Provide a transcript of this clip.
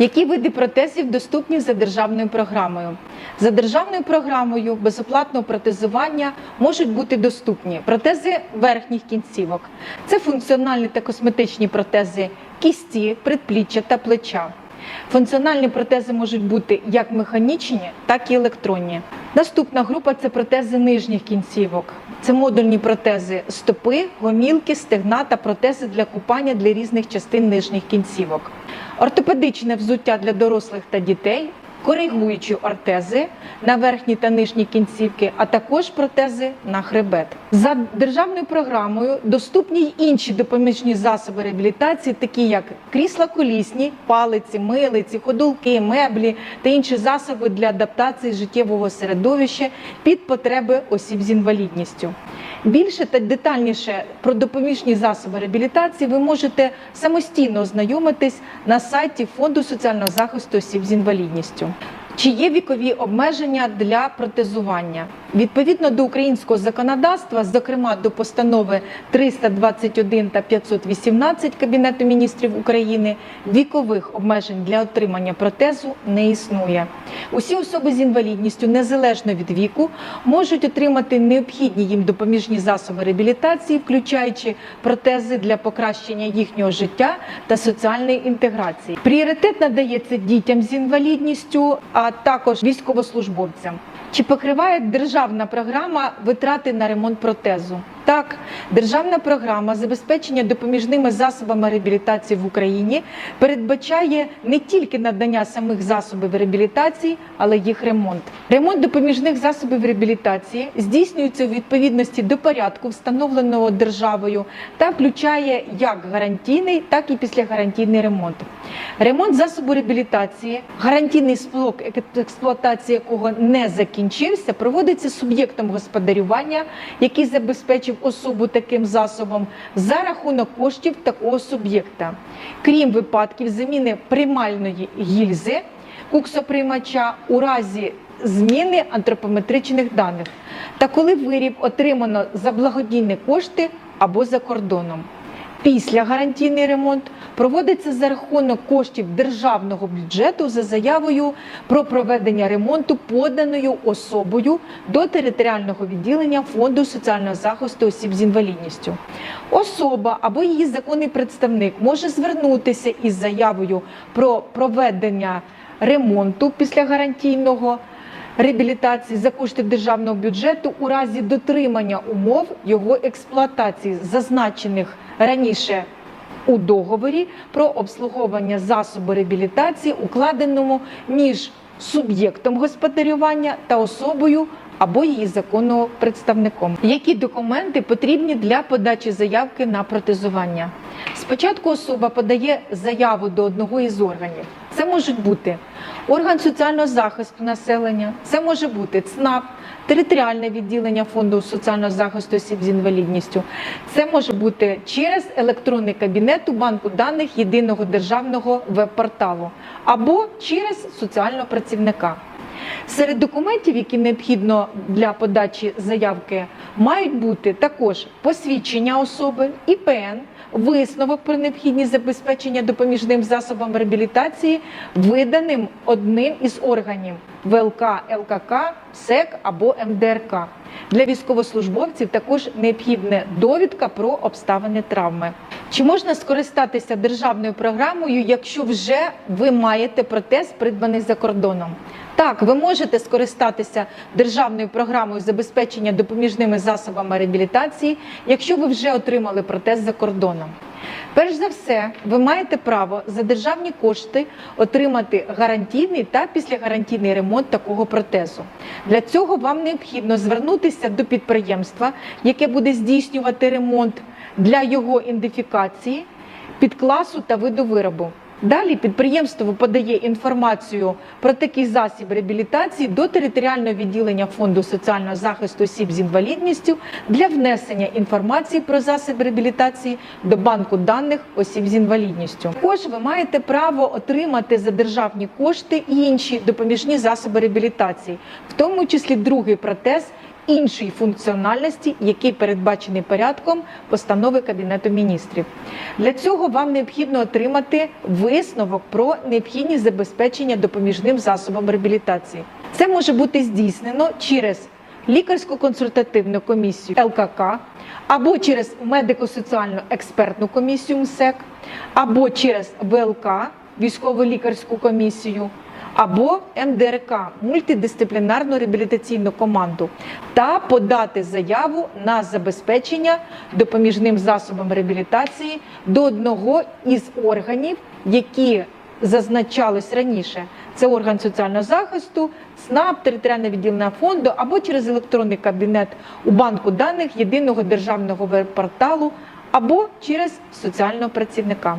Які види протезів доступні за державною програмою? За державною програмою безоплатного протезування можуть бути доступні протези верхніх кінцівок. Це функціональні та косметичні протези кісті, предпліччя та плеча. Функціональні протези можуть бути як механічні, так і електронні. Наступна група це протези нижніх кінцівок. Це модульні протези стопи, гомілки, стегна та протези для купання для різних частин нижніх кінцівок. Ортопедичне взуття для дорослих та дітей, коригуючі ортези на верхні та нижні кінцівки, а також протези на хребет. За державною програмою доступні й інші допоміжні засоби реабілітації, такі як крісла колісні, палиці, милиці, ходулки, меблі та інші засоби для адаптації життєвого середовища під потреби осіб з інвалідністю. Більше та детальніше про допоміжні засоби реабілітації ви можете самостійно ознайомитись на сайті Фонду соціального захисту осіб з інвалідністю. Чи є вікові обмеження для протезування? Відповідно до українського законодавства, зокрема до постанови 321 та 518 Кабінету міністрів України, вікових обмежень для отримання протезу не існує. Усі особи з інвалідністю, незалежно від віку, можуть отримати необхідні їм допоміжні засоби реабілітації, включаючи протези для покращення їхнього життя та соціальної інтеграції. Пріоритет надається дітям з інвалідністю, а також військовослужбовцям. Чи покриває державна програма витрати на ремонт протезу? Так, державна програма забезпечення допоміжними засобами реабілітації в Україні передбачає не тільки надання самих засобів реабілітації, але їх ремонт. Ремонт допоміжних засобів реабілітації здійснюється у відповідності до порядку, встановленого державою, та включає як гарантійний, так і післягарантійний ремонт. Ремонт засобу реабілітації, гарантійний сплок експлуатації якого не закінчився, проводиться суб'єктом господарювання, який забезпечив особу таким засобом за рахунок коштів такого суб'єкта, крім випадків заміни приймальної гільзи куксоприймача у разі зміни антропометричних даних та коли виріб отримано за благодійні кошти або за кордоном. Після гарантійний ремонт проводиться за рахунок коштів державного бюджету за заявою про проведення ремонту поданою особою до територіального відділення фонду соціального захисту осіб з інвалідністю. Особа або її законний представник може звернутися із заявою про проведення ремонту після гарантійного реабілітації за кошти державного бюджету у разі дотримання умов його експлуатації, зазначених раніше у договорі про обслуговування засобу реабілітації, укладеному між суб'єктом господарювання та особою або її законного представником. Які документи потрібні для подачі заявки на протезування? Спочатку особа подає заяву до одного із органів. Можуть бути орган соціального захисту населення, це може бути ЦНАП, територіальне відділення фонду соціального захисту осіб з інвалідністю. Це може бути через електронний кабінет у банку даних єдиного державного веб-порталу або через соціального працівника. Серед документів, які необхідно для подачі заявки, мають бути також посвідчення особи, ІПН, висновок про необхідність забезпечення допоміжним засобам реабілітації, виданим одним із органів ВЛК, ЛКК, СЕК або МДРК. Для військовослужбовців також необхідна довідка про обставини травми. Чи можна скористатися державною програмою, якщо вже ви маєте протез, придбаний за кордоном? Так, ви можете скористатися державною програмою забезпечення допоміжними засобами реабілітації, якщо ви вже отримали протез за кордоном. Перш за все, ви маєте право за державні кошти отримати гарантійний та післягарантійний ремонт такого протезу. Для цього вам необхідно звернутися до підприємства, яке буде здійснювати ремонт для його ідентифікації, підкласу та виду виробу. Далі підприємство подає інформацію про такий засіб реабілітації до територіального відділення фонду соціального захисту осіб з інвалідністю для внесення інформації про засіб реабілітації до банку даних осіб з інвалідністю. Також ви маєте право отримати за державні кошти і інші допоміжні засоби реабілітації, в тому числі другий протез іншої функціональності, який передбачений порядком постанови Кабінету міністрів. Для цього вам необхідно отримати висновок про необхідність забезпечення допоміжним засобом реабілітації. Це може бути здійснено через лікарську консультативну комісію ЛКК або через медико-соціальну експертну комісію МСЕК, або через ВЛК військово-лікарську комісію, або МДРК мультидисциплінарну реабілітаційну команду та подати заяву на забезпечення допоміжним засобом реабілітації до одного із органів, які зазначались раніше. Це орган соціального захисту, СНАП, територіальне відділення фонду або через електронний кабінет у банку даних єдиного державного веб-порталу або через соціального працівника.